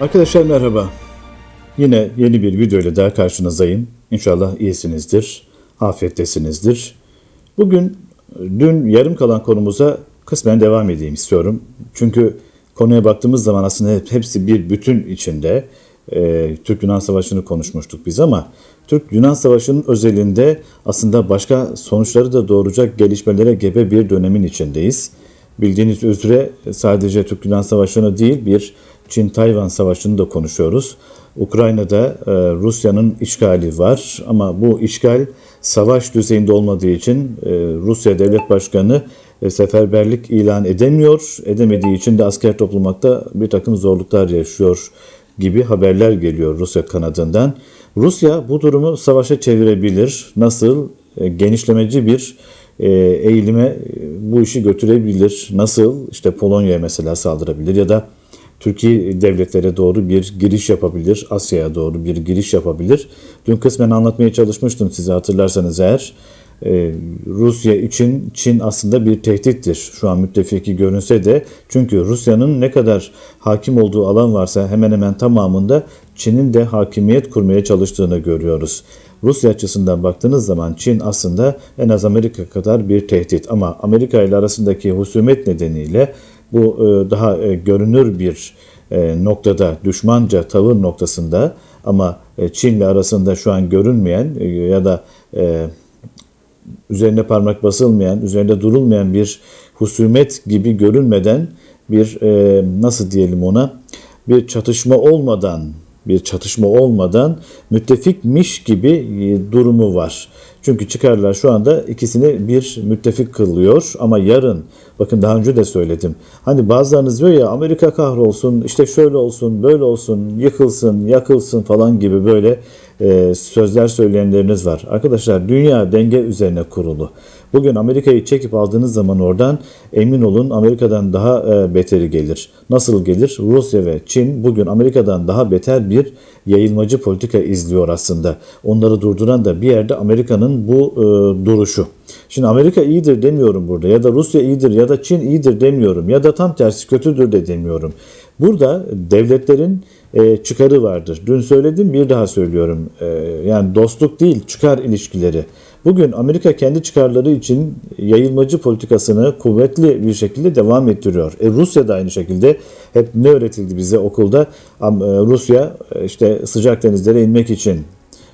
Arkadaşlar merhaba. Yine yeni bir video ile daha karşınızdayım. İnşallah iyisinizdir, afiyettesinizdir. Bugün dün yarım kalan konumuza kısmen devam edeyim istiyorum. Çünkü konuya baktığımız zaman aslında hep- hepsi bir bütün içinde. Ee, Türk-Yunan Savaşı'nı konuşmuştuk biz ama Türk-Yunan Savaşı'nın özelinde aslında başka sonuçları da doğuracak gelişmelere gebe bir dönemin içindeyiz. Bildiğiniz üzere sadece Türk-Yunan Savaşı'nı değil bir Çin-Tayvan Savaşı'nı da konuşuyoruz. Ukrayna'da e, Rusya'nın işgali var ama bu işgal savaş düzeyinde olmadığı için e, Rusya Devlet Başkanı e, seferberlik ilan edemiyor. Edemediği için de asker toplamakta bir takım zorluklar yaşıyor gibi haberler geliyor Rusya kanadından. Rusya bu durumu savaşa çevirebilir. Nasıl? E, genişlemeci bir e, eğilime e, bu işi götürebilir. Nasıl? İşte Polonya'ya mesela saldırabilir ya da Türkiye devletlere doğru bir giriş yapabilir. Asya'ya doğru bir giriş yapabilir. Dün kısmen anlatmaya çalışmıştım size hatırlarsanız eğer. Ee, Rusya için Çin aslında bir tehdittir. Şu an müttefiki görünse de çünkü Rusya'nın ne kadar hakim olduğu alan varsa hemen hemen tamamında Çin'in de hakimiyet kurmaya çalıştığını görüyoruz. Rusya açısından baktığınız zaman Çin aslında en az Amerika kadar bir tehdit ama Amerika ile arasındaki husumet nedeniyle bu e, daha e, görünür bir e, noktada düşmanca tavır noktasında ama e, Çin'le arasında şu an görünmeyen ya da üzerine parmak basılmayan, üzerinde durulmayan bir husumet gibi görünmeden bir nasıl diyelim ona bir çatışma olmadan bir çatışma olmadan müttefikmiş gibi e, durumu var. Çünkü çıkarlar şu anda ikisini bir müttefik kılıyor ama yarın bakın daha önce de söyledim. Hani bazılarınız diyor ya Amerika kahrolsun işte şöyle olsun böyle olsun yıkılsın yakılsın falan gibi böyle e, sözler söyleyenleriniz var. Arkadaşlar dünya denge üzerine kurulu. Bugün Amerika'yı çekip aldığınız zaman oradan emin olun Amerika'dan daha e, beteri gelir. Nasıl gelir? Rusya ve Çin bugün Amerika'dan daha beter bir yayılmacı politika izliyor aslında. Onları durduran da bir yerde Amerika'nın bu e, duruşu. Şimdi Amerika iyidir demiyorum burada ya da Rusya iyidir ya da Çin iyidir demiyorum ya da tam tersi kötüdür de demiyorum. Burada devletlerin e, çıkarı vardır. Dün söyledim bir daha söylüyorum. E, yani dostluk değil çıkar ilişkileri. Bugün Amerika kendi çıkarları için yayılmacı politikasını kuvvetli bir şekilde devam ettiriyor. E, Rusya da aynı şekilde hep ne öğretildi bize okulda? E, Rusya e, işte sıcak denizlere inmek için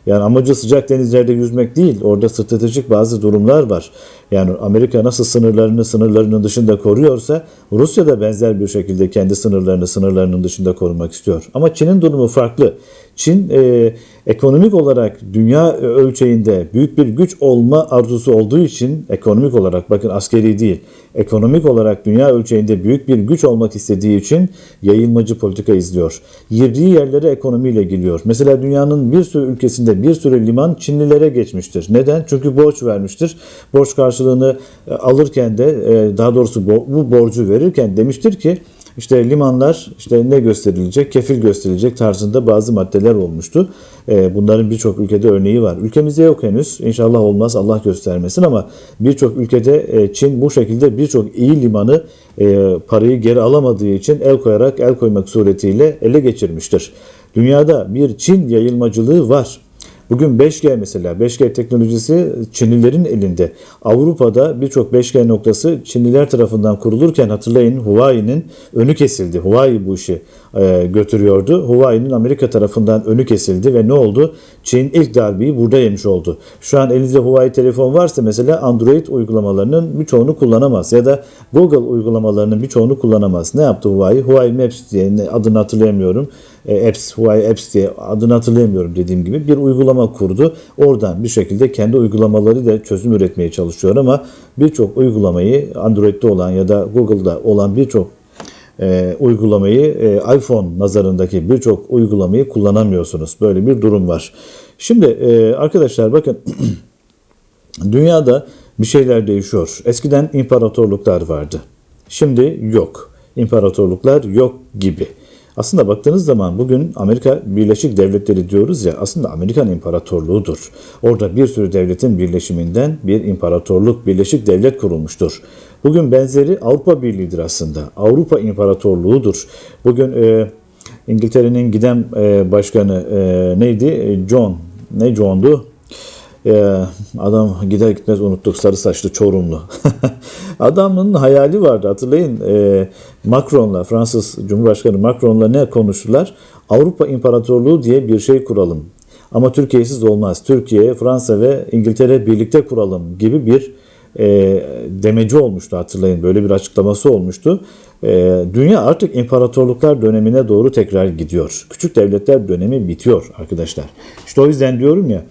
yani amacı sıcak denizlerde yüzmek değil. Orada stratejik bazı durumlar var. Yani Amerika nasıl sınırlarını sınırlarının dışında koruyorsa Rusya da benzer bir şekilde kendi sınırlarını sınırlarının dışında korumak istiyor. Ama Çin'in durumu farklı. Çin e, ekonomik olarak dünya ölçeğinde büyük bir güç olma arzusu olduğu için ekonomik olarak bakın askeri değil ekonomik olarak dünya ölçeğinde büyük bir güç olmak istediği için yayılmacı politika izliyor. Girdiği yerlere ekonomiyle giriyor. Mesela dünyanın bir sürü ülkesinde bir sürü liman Çinlilere geçmiştir. Neden? Çünkü borç vermiştir. Borç karşılığını e, alırken de e, daha doğrusu bu borcu verirken demiştir ki işte limanlar işte ne gösterilecek, kefil gösterilecek tarzında bazı maddeler olmuştu. Ee, Bunların birçok ülkede örneği var. Ülkemizde yok henüz. İnşallah olmaz. Allah göstermesin ama birçok ülkede e, Çin bu şekilde birçok iyi limanı e, parayı geri alamadığı için el koyarak el koymak suretiyle ele geçirmiştir. Dünyada bir Çin yayılmacılığı var. Bugün 5G mesela 5G teknolojisi Çinlilerin elinde. Avrupa'da birçok 5G noktası Çinliler tarafından kurulurken hatırlayın Huawei'nin önü kesildi. Huawei bu işi e, götürüyordu. Huawei'nin Amerika tarafından önü kesildi ve ne oldu? Çin ilk darbeyi burada yemiş oldu. Şu an elinizde Huawei telefon varsa mesela Android uygulamalarının birçoğunu kullanamaz ya da Google uygulamalarının birçoğunu kullanamaz. Ne yaptı Huawei? Huawei Maps diye adını hatırlayamıyorum. E, Apps, Huawei Apps diye adını hatırlayamıyorum dediğim gibi bir uygulama kurdu. Oradan bir şekilde kendi uygulamalarıyla çözüm üretmeye çalışıyor ama birçok uygulamayı Android'de olan ya da Google'da olan birçok e, uygulamayı e, iPhone nazarındaki birçok uygulamayı kullanamıyorsunuz. Böyle bir durum var. Şimdi e, arkadaşlar bakın dünyada bir şeyler değişiyor. Eskiden imparatorluklar vardı. Şimdi yok. İmparatorluklar yok gibi. Aslında baktığınız zaman bugün Amerika Birleşik Devletleri diyoruz ya aslında Amerikan İmparatorluğu'dur. Orada bir sürü devletin birleşiminden bir imparatorluk, birleşik devlet kurulmuştur. Bugün benzeri Avrupa Birliği'dir aslında. Avrupa İmparatorluğu'dur. Bugün e, İngiltere'nin giden e, başkanı e, neydi? E, John. Ne John'du? E, adam gider gitmez unuttuk sarı saçlı Çorumlu. Adamın hayali vardı hatırlayın. E, Macron'la Fransız Cumhurbaşkanı Macron'la ne konuştular? Avrupa İmparatorluğu diye bir şey kuralım. Ama Türkiye'siz olmaz. Türkiye, Fransa ve İngiltere birlikte kuralım gibi bir e, demeci olmuştu hatırlayın. Böyle bir açıklaması olmuştu. E, dünya artık imparatorluklar dönemine doğru tekrar gidiyor. Küçük devletler dönemi bitiyor arkadaşlar. İşte o yüzden diyorum ya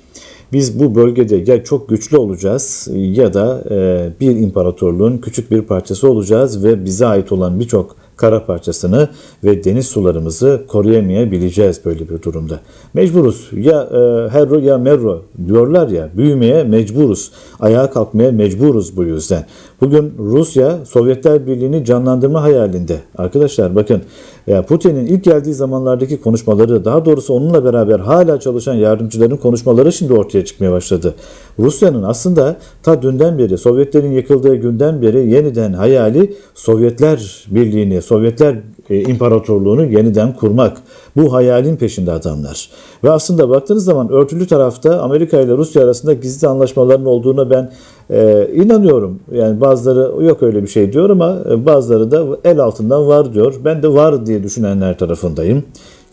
biz bu bölgede ya çok güçlü olacağız ya da e, bir imparatorluğun küçük bir parçası olacağız ve bize ait olan birçok kara parçasını ve deniz sularımızı koruyamayabileceğiz böyle bir durumda. Mecburuz. Ya e, herro ya merro diyorlar ya büyümeye mecburuz. Ayağa kalkmaya mecburuz bu yüzden. Bugün Rusya Sovyetler Birliği'ni canlandırma hayalinde. Arkadaşlar bakın Putin'in ilk geldiği zamanlardaki konuşmaları daha doğrusu onunla beraber hala çalışan yardımcıların konuşmaları şimdi ortaya çıkmaya başladı. Rusya'nın aslında ta dünden beri Sovyetlerin yıkıldığı günden beri yeniden hayali Sovyetler Birliği'ni, Sovyetler e, İmparatorluğunu yeniden kurmak. Bu hayalin peşinde adamlar. Ve aslında baktığınız zaman örtülü tarafta Amerika ile Rusya arasında gizli anlaşmaların olduğuna ben e, inanıyorum. Yani bazıları yok öyle bir şey diyor ama e, bazıları da el altından var diyor. Ben de var diye düşünenler tarafındayım.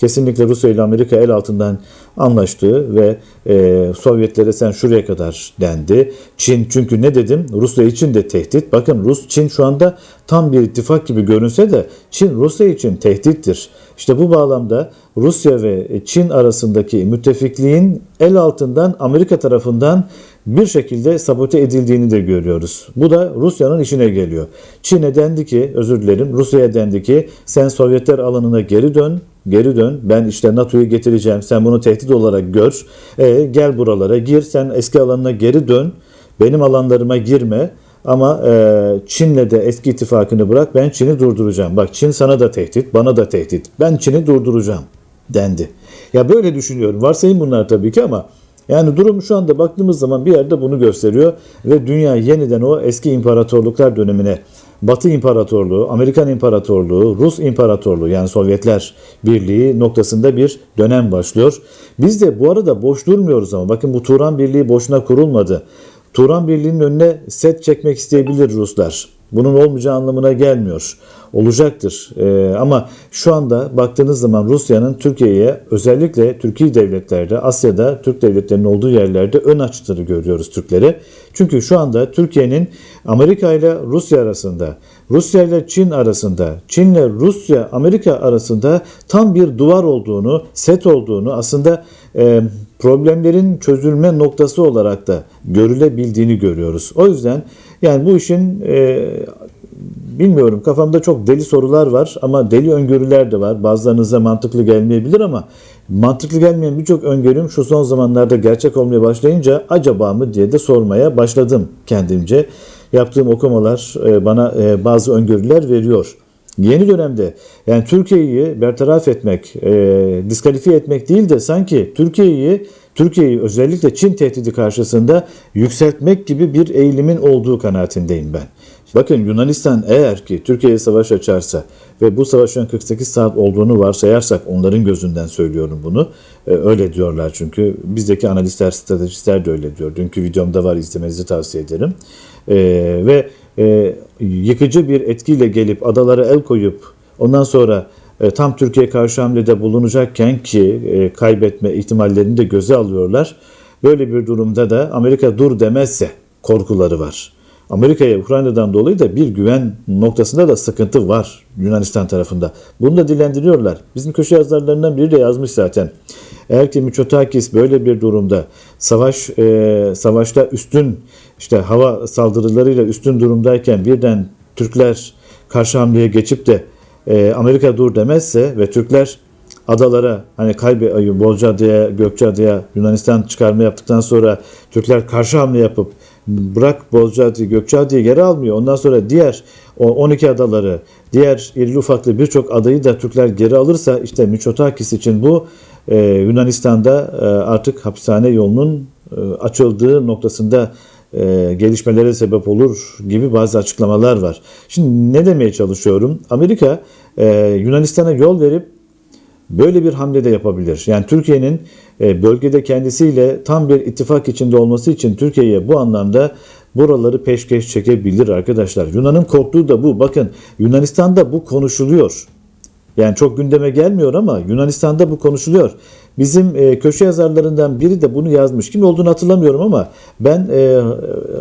Kesinlikle Rusya ile Amerika el altından anlaştı ve e, Sovyetlere sen şuraya kadar dendi. Çin çünkü ne dedim? Rusya için de tehdit. Bakın Rus Çin şu anda tam bir ittifak gibi görünse de Çin Rusya için tehdittir. İşte bu bağlamda Rusya ve Çin arasındaki müttefikliğin el altından Amerika tarafından bir şekilde sabote edildiğini de görüyoruz. Bu da Rusya'nın işine geliyor. Çin'e dendi ki, özür dilerim, Rusya'ya dendi ki sen Sovyetler alanına geri dön, geri dön. Ben işte NATO'yu getireceğim. Sen bunu tehdit olarak gör. E, gel buralara gir. Sen eski alanına geri dön. Benim alanlarıma girme. Ama e, Çin'le de eski ittifakını bırak. Ben Çin'i durduracağım. Bak Çin sana da tehdit, bana da tehdit. Ben Çin'i durduracağım dendi. Ya böyle düşünüyorum. Varsayın bunlar tabii ki ama yani durum şu anda baktığımız zaman bir yerde bunu gösteriyor ve dünya yeniden o eski imparatorluklar dönemine Batı İmparatorluğu, Amerikan İmparatorluğu, Rus İmparatorluğu yani Sovyetler Birliği noktasında bir dönem başlıyor. Biz de bu arada boş durmuyoruz ama bakın bu Turan Birliği boşuna kurulmadı. Turan Birliği'nin önüne set çekmek isteyebilir Ruslar. Bunun olmayacağı anlamına gelmiyor. Olacaktır. Ee, ama şu anda baktığınız zaman Rusya'nın Türkiye'ye özellikle Türkiye devletlerde, Asya'da Türk devletlerinin olduğu yerlerde ön açtığını görüyoruz Türklere. Çünkü şu anda Türkiye'nin Amerika ile Rusya arasında, Rusya ile Çin arasında, Çin ile Rusya, Amerika arasında tam bir duvar olduğunu, set olduğunu aslında e, problemlerin çözülme noktası olarak da görülebildiğini görüyoruz. O yüzden yani bu işin e, bilmiyorum kafamda çok deli sorular var ama deli öngörüler de var. Bazılarınıza mantıklı gelmeyebilir ama mantıklı gelmeyen birçok öngörüm şu son zamanlarda gerçek olmaya başlayınca acaba mı diye de sormaya başladım kendimce. Yaptığım okumalar e, bana e, bazı öngörüler veriyor. Yeni dönemde yani Türkiye'yi bertaraf etmek, e, diskalifiye etmek değil de sanki Türkiye'yi Türkiye'yi özellikle Çin tehdidi karşısında yükseltmek gibi bir eğilimin olduğu kanaatindeyim ben. Bakın Yunanistan eğer ki Türkiye'ye savaş açarsa ve bu savaşın 48 saat olduğunu varsayarsak onların gözünden söylüyorum bunu. Ee, öyle diyorlar çünkü bizdeki analistler, stratejistler de öyle diyor. Dünkü videomda var izlemenizi tavsiye ederim. Ee, ve e, yıkıcı bir etkiyle gelip adalara el koyup ondan sonra e, tam Türkiye karşı hamlede bulunacakken ki e, kaybetme ihtimallerini de göze alıyorlar. Böyle bir durumda da Amerika dur demezse korkuları var. Amerika'ya Ukrayna'dan dolayı da bir güven noktasında da sıkıntı var Yunanistan tarafında. Bunu da dillendiriyorlar. Bizim köşe yazarlarından biri de yazmış zaten. Eğer ki Miçotakis böyle bir durumda savaş e, savaşta üstün işte hava saldırılarıyla üstün durumdayken birden Türkler karşı hamleye geçip de e, Amerika dur demezse ve Türkler adalara hani Kaybe, Bozcaada'ya, Gökçeada'ya Yunanistan çıkarma yaptıktan sonra Türkler karşı hamle yapıp bırak Bozcaada'yı, Gökçeada'yı geri almıyor. Ondan sonra diğer o 12 adaları, diğer irili ufaklı birçok adayı da Türkler geri alırsa işte Miçotakis için bu e, Yunanistan'da e, artık hapishane yolunun e, açıldığı noktasında e, gelişmelere sebep olur gibi bazı açıklamalar var. Şimdi ne demeye çalışıyorum? Amerika e, Yunanistan'a yol verip böyle bir hamle de yapabilir. Yani Türkiye'nin e, bölgede kendisiyle tam bir ittifak içinde olması için Türkiye'ye bu anlamda buraları peşkeş çekebilir arkadaşlar. Yunan'ın korktuğu da bu. Bakın Yunanistan'da bu konuşuluyor. Yani çok gündeme gelmiyor ama Yunanistan'da bu konuşuluyor. Bizim e, köşe yazarlarından biri de bunu yazmış. Kim olduğunu hatırlamıyorum ama ben e,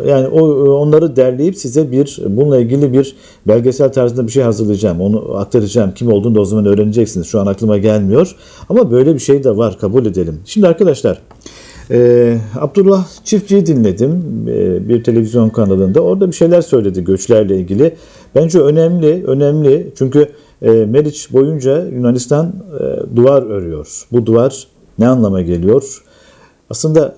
yani o onları derleyip size bir bununla ilgili bir belgesel tarzında bir şey hazırlayacağım. Onu aktaracağım. Kim olduğunu da o zaman öğreneceksiniz. Şu an aklıma gelmiyor. Ama böyle bir şey de var. Kabul edelim. Şimdi arkadaşlar ee, Abdullah Çiftçi'yi dinledim e, bir televizyon kanalında. Orada bir şeyler söyledi göçlerle ilgili. Bence önemli, önemli. Çünkü e, Meriç boyunca Yunanistan e, duvar örüyor. Bu duvar ne anlama geliyor? Aslında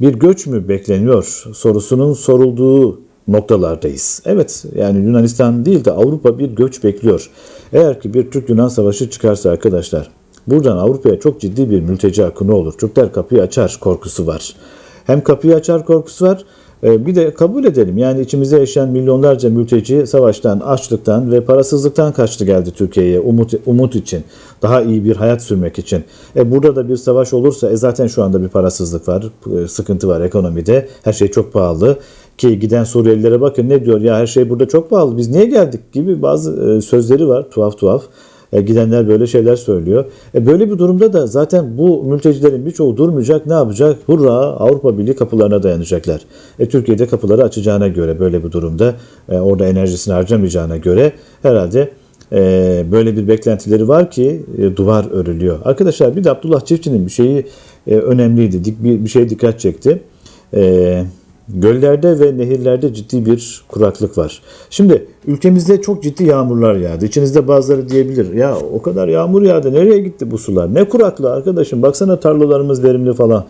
bir göç mü bekleniyor sorusunun sorulduğu noktalardayız. Evet yani Yunanistan değil de Avrupa bir göç bekliyor. Eğer ki bir Türk-Yunan savaşı çıkarsa arkadaşlar buradan Avrupa'ya çok ciddi bir mülteci akını olur. Türkler kapıyı açar korkusu var. Hem kapıyı açar korkusu var bir de kabul edelim yani içimizde yaşayan milyonlarca mülteci savaştan, açlıktan ve parasızlıktan kaçtı geldi Türkiye'ye umut, umut için. Daha iyi bir hayat sürmek için. E burada da bir savaş olursa e zaten şu anda bir parasızlık var, e, sıkıntı var ekonomide. Her şey çok pahalı. Ki giden Suriyelilere bakın ne diyor ya her şey burada çok pahalı biz niye geldik gibi bazı e, sözleri var tuhaf tuhaf. E, gidenler böyle şeyler söylüyor. E, böyle bir durumda da zaten bu mültecilerin birçoğu durmayacak. Ne yapacak? Hurra Avrupa Birliği kapılarına dayanacaklar. E, Türkiye'de kapıları açacağına göre böyle bir durumda e, orada enerjisini harcamayacağına göre herhalde e, böyle bir beklentileri var ki e, duvar örülüyor. Arkadaşlar bir de Abdullah Çiftçi'nin bir şeyi e, önemliydi. Dik, bir, bir şey dikkat çekti. Eee Göllerde ve nehirlerde ciddi bir kuraklık var. Şimdi ülkemizde çok ciddi yağmurlar yağdı. İçinizde bazıları diyebilir. Ya o kadar yağmur yağdı. Nereye gitti bu sular? Ne kuraklığı arkadaşım. Baksana tarlalarımız verimli falan.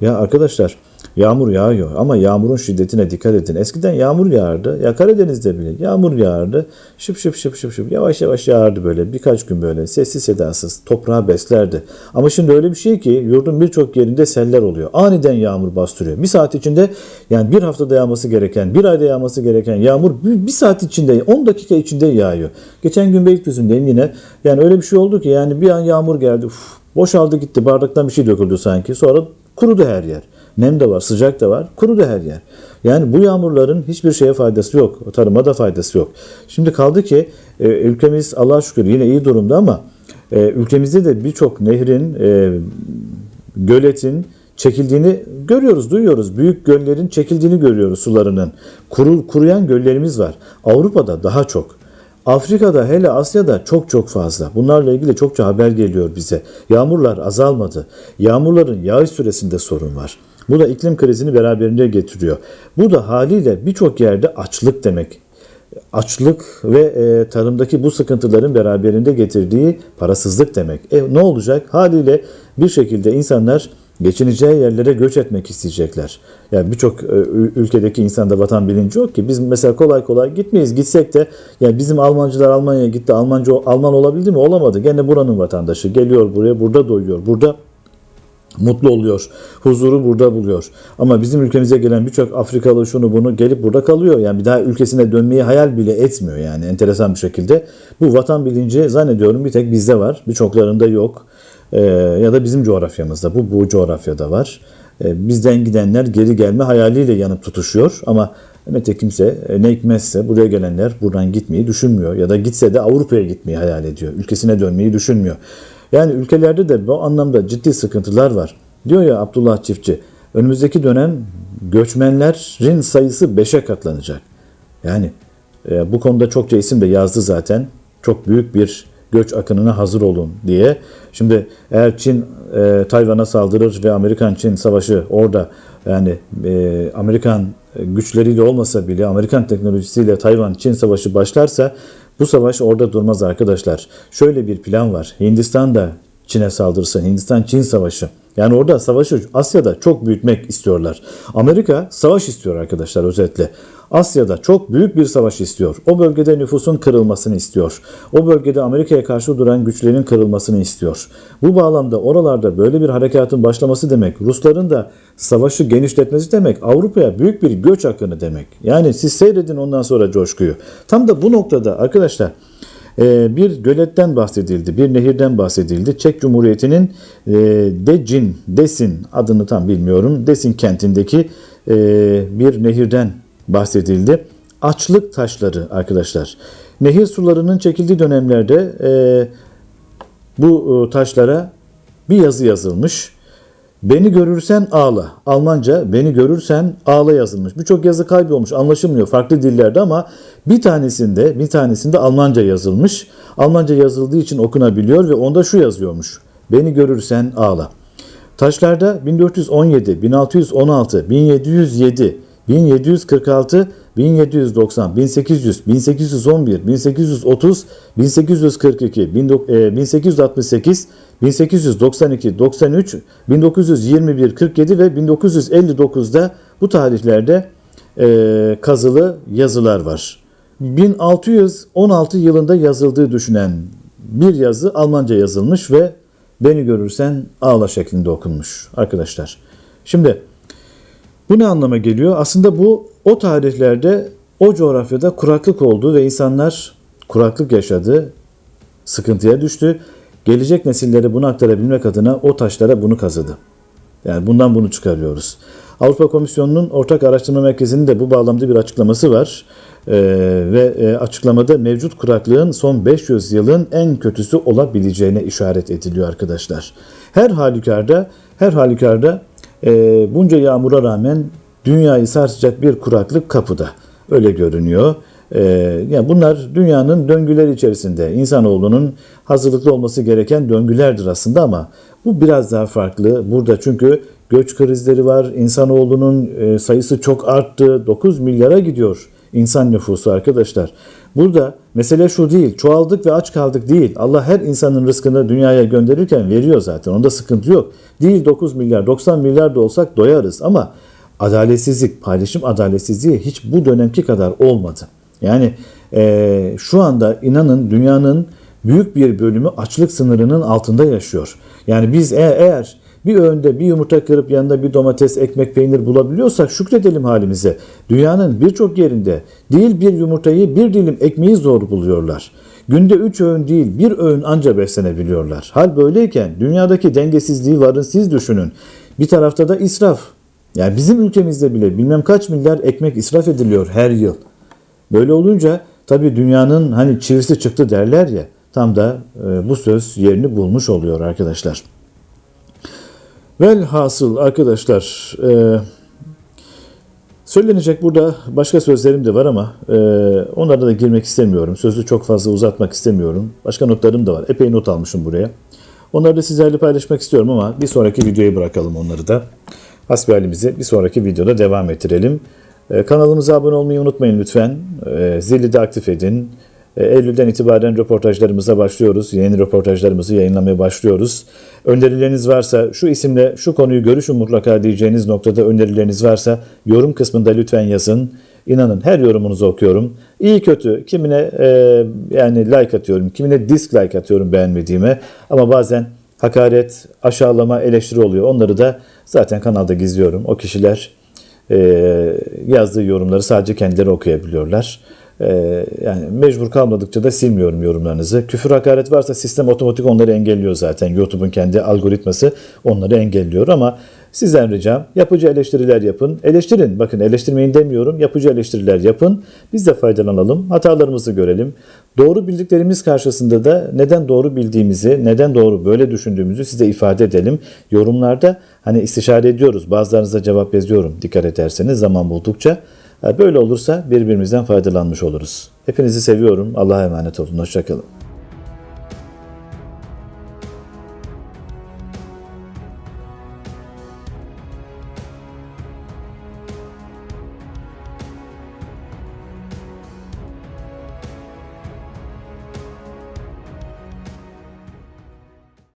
Ya arkadaşlar yağmur yağıyor ama yağmurun şiddetine dikkat edin. Eskiden yağmur yağardı. Ya Karadeniz'de bile yağmur yağardı. Şıp şıp şıp şıp şıp yavaş yavaş yağardı böyle birkaç gün böyle sessiz sedasız toprağı beslerdi. Ama şimdi öyle bir şey ki yurdun birçok yerinde seller oluyor. Aniden yağmur bastırıyor. Bir saat içinde yani bir haftada yağması gereken, bir ayda yağması gereken yağmur bir, saat içinde 10 dakika içinde yağıyor. Geçen gün Beylikdüzü'ndeyim yine. Yani öyle bir şey oldu ki yani bir an yağmur geldi. Uf, boşaldı gitti. Bardaktan bir şey döküldü sanki. Sonra kurudu her yer. Nem de var, sıcak da var. Kuru da her yer. Yani bu yağmurların hiçbir şeye faydası yok. Tarıma da faydası yok. Şimdi kaldı ki e, ülkemiz Allah'a şükür yine iyi durumda ama e, ülkemizde de birçok nehrin, e, göletin çekildiğini görüyoruz, duyuyoruz. Büyük göllerin çekildiğini görüyoruz sularının. Kuru, kuruyan göllerimiz var. Avrupa'da daha çok. Afrika'da hele Asya'da çok çok fazla. Bunlarla ilgili çokça haber geliyor bize. Yağmurlar azalmadı. Yağmurların yağış süresinde sorun var. Bu da iklim krizini beraberinde getiriyor. Bu da haliyle birçok yerde açlık demek. Açlık ve e, tarımdaki bu sıkıntıların beraberinde getirdiği parasızlık demek. E, ne olacak? Haliyle bir şekilde insanlar geçineceği yerlere göç etmek isteyecekler. Yani birçok e, ülkedeki insanda vatan bilinci yok ki. Biz mesela kolay kolay gitmeyiz. Gitsek de yani bizim Almancılar Almanya'ya gitti. Almanca Alman olabildi mi? Olamadı. Gene buranın vatandaşı. Geliyor buraya, burada doyuyor. Burada mutlu oluyor. Huzuru burada buluyor. Ama bizim ülkemize gelen birçok Afrikalı şunu bunu gelip burada kalıyor. Yani bir daha ülkesine dönmeyi hayal bile etmiyor yani enteresan bir şekilde. Bu vatan bilinci zannediyorum bir tek bizde var. Birçoklarında yok. Ee, ya da bizim coğrafyamızda. Bu bu coğrafyada var. Ee, bizden gidenler geri gelme hayaliyle yanıp tutuşuyor. Ama ne kimse e, ne hikmetse buraya gelenler buradan gitmeyi düşünmüyor. Ya da gitse de Avrupa'ya gitmeyi hayal ediyor. Ülkesine dönmeyi düşünmüyor. Yani ülkelerde de bu anlamda ciddi sıkıntılar var. Diyor ya Abdullah Çiftçi, önümüzdeki dönem göçmenlerin sayısı 5'e katlanacak. Yani e, bu konuda çokça isim de yazdı zaten. Çok büyük bir göç akınına hazır olun diye. Şimdi eğer Çin e, Tayvan'a saldırır ve Amerikan-Çin savaşı orada yani e, Amerikan güçleriyle olmasa bile Amerikan teknolojisiyle Tayvan-Çin savaşı başlarsa bu savaş orada durmaz arkadaşlar. Şöyle bir plan var. Hindistan da Çin'e saldırırsa Hindistan-Çin savaşı. Yani orada savaşı Asya'da çok büyütmek istiyorlar. Amerika savaş istiyor arkadaşlar özetle. Asya'da çok büyük bir savaş istiyor. O bölgede nüfusun kırılmasını istiyor. O bölgede Amerika'ya karşı duran güçlerin kırılmasını istiyor. Bu bağlamda oralarda böyle bir harekatın başlaması demek, Rusların da savaşı genişletmesi demek, Avrupa'ya büyük bir göç akını demek. Yani siz seyredin ondan sonra coşkuyu. Tam da bu noktada arkadaşlar bir göletten bahsedildi, bir nehirden bahsedildi. Çek Cumhuriyeti'nin e, Decin, Desin adını tam bilmiyorum. Desin kentindeki e, bir nehirden bahsedildi. Açlık taşları arkadaşlar. Nehir sularının çekildiği dönemlerde e, bu taşlara bir yazı yazılmış. Beni görürsen ağla. Almanca beni görürsen ağla yazılmış. Birçok yazı kaybolmuş anlaşılmıyor farklı dillerde ama bir tanesinde bir tanesinde Almanca yazılmış. Almanca yazıldığı için okunabiliyor ve onda şu yazıyormuş. Beni görürsen ağla. Taşlarda 1417, 1616, 1707, 1746, 1790, 1800, 1811, 1830, 1842, 1868, 1892, 93, 1921, 47 ve 1959'da bu tarihlerde e, kazılı yazılar var. 1616 yılında yazıldığı düşünen bir yazı Almanca yazılmış ve beni görürsen ağla şeklinde okunmuş arkadaşlar. Şimdi bu ne anlama geliyor? Aslında bu o tarihlerde o coğrafyada kuraklık oldu ve insanlar kuraklık yaşadı, sıkıntıya düştü. Gelecek nesillere bunu aktarabilmek adına o taşlara bunu kazıdı. Yani bundan bunu çıkarıyoruz. Avrupa Komisyonu'nun Ortak Araştırma Merkezi'nin de bu bağlamda bir açıklaması var. Ee, ve e, açıklamada mevcut kuraklığın son 500 yılın en kötüsü olabileceğine işaret ediliyor arkadaşlar. Her halükarda, her halükarda e, bunca yağmura rağmen dünyayı sarsacak bir kuraklık kapıda. Öyle görünüyor. Ee, yani bunlar dünyanın döngüleri içerisinde insanoğlunun hazırlıklı olması gereken döngülerdir aslında ama bu biraz daha farklı. Burada çünkü göç krizleri var. İnsanoğlunun e, sayısı çok arttı. 9 milyara gidiyor insan nüfusu arkadaşlar. Burada mesele şu değil. Çoğaldık ve aç kaldık değil. Allah her insanın rızkını dünyaya gönderirken veriyor zaten. Onda sıkıntı yok. Değil 9 milyar, 90 milyar da olsak doyarız ama adaletsizlik, paylaşım adaletsizliği hiç bu dönemki kadar olmadı. Yani e, şu anda inanın dünyanın büyük bir bölümü açlık sınırının altında yaşıyor. Yani biz e- eğer bir öğünde bir yumurta kırıp yanında bir domates, ekmek, peynir bulabiliyorsak şükredelim halimize. Dünyanın birçok yerinde değil bir yumurtayı bir dilim ekmeği zor buluyorlar. Günde üç öğün değil bir öğün anca beslenebiliyorlar. Hal böyleyken dünyadaki dengesizliği varın siz düşünün. Bir tarafta da israf. Yani bizim ülkemizde bile bilmem kaç milyar ekmek israf ediliyor her yıl. Böyle olunca tabii dünyanın hani çivisi çıktı derler ya tam da e, bu söz yerini bulmuş oluyor arkadaşlar. Velhasıl arkadaşlar e, söylenecek burada başka sözlerim de var ama e, onlara da girmek istemiyorum. Sözü çok fazla uzatmak istemiyorum. Başka notlarım da var. Epey not almışım buraya. Onları da sizlerle paylaşmak istiyorum ama bir sonraki videoya bırakalım onları da. Hasbihalimizi bir sonraki videoda devam ettirelim. Ee, kanalımıza abone olmayı unutmayın lütfen. Ee, Zili de aktif edin. Ee, Eylül'den itibaren röportajlarımıza başlıyoruz. Yeni röportajlarımızı yayınlamaya başlıyoruz. Önerileriniz varsa şu isimle şu konuyu görüşün mutlaka diyeceğiniz noktada önerileriniz varsa yorum kısmında lütfen yazın. İnanın her yorumunuzu okuyorum. İyi kötü kimine e, yani like atıyorum, kimine dislike atıyorum beğenmediğime. Ama bazen hakaret, aşağılama, eleştiri oluyor. Onları da zaten kanalda gizliyorum. O kişiler e, yazdığı yorumları sadece kendileri okuyabiliyorlar. E, yani mecbur kalmadıkça da silmiyorum yorumlarınızı. Küfür hakaret varsa sistem otomatik onları engelliyor zaten. YouTube'un kendi algoritması onları engelliyor ama sizden ricam yapıcı eleştiriler yapın. Eleştirin. Bakın eleştirmeyin demiyorum. Yapıcı eleştiriler yapın. Biz de faydalanalım. Hatalarımızı görelim. Doğru bildiklerimiz karşısında da neden doğru bildiğimizi, neden doğru böyle düşündüğümüzü size ifade edelim. Yorumlarda hani istişare ediyoruz. Bazılarınıza cevap yazıyorum dikkat ederseniz zaman buldukça. Böyle olursa birbirimizden faydalanmış oluruz. Hepinizi seviyorum. Allah'a emanet olun. Hoşçakalın.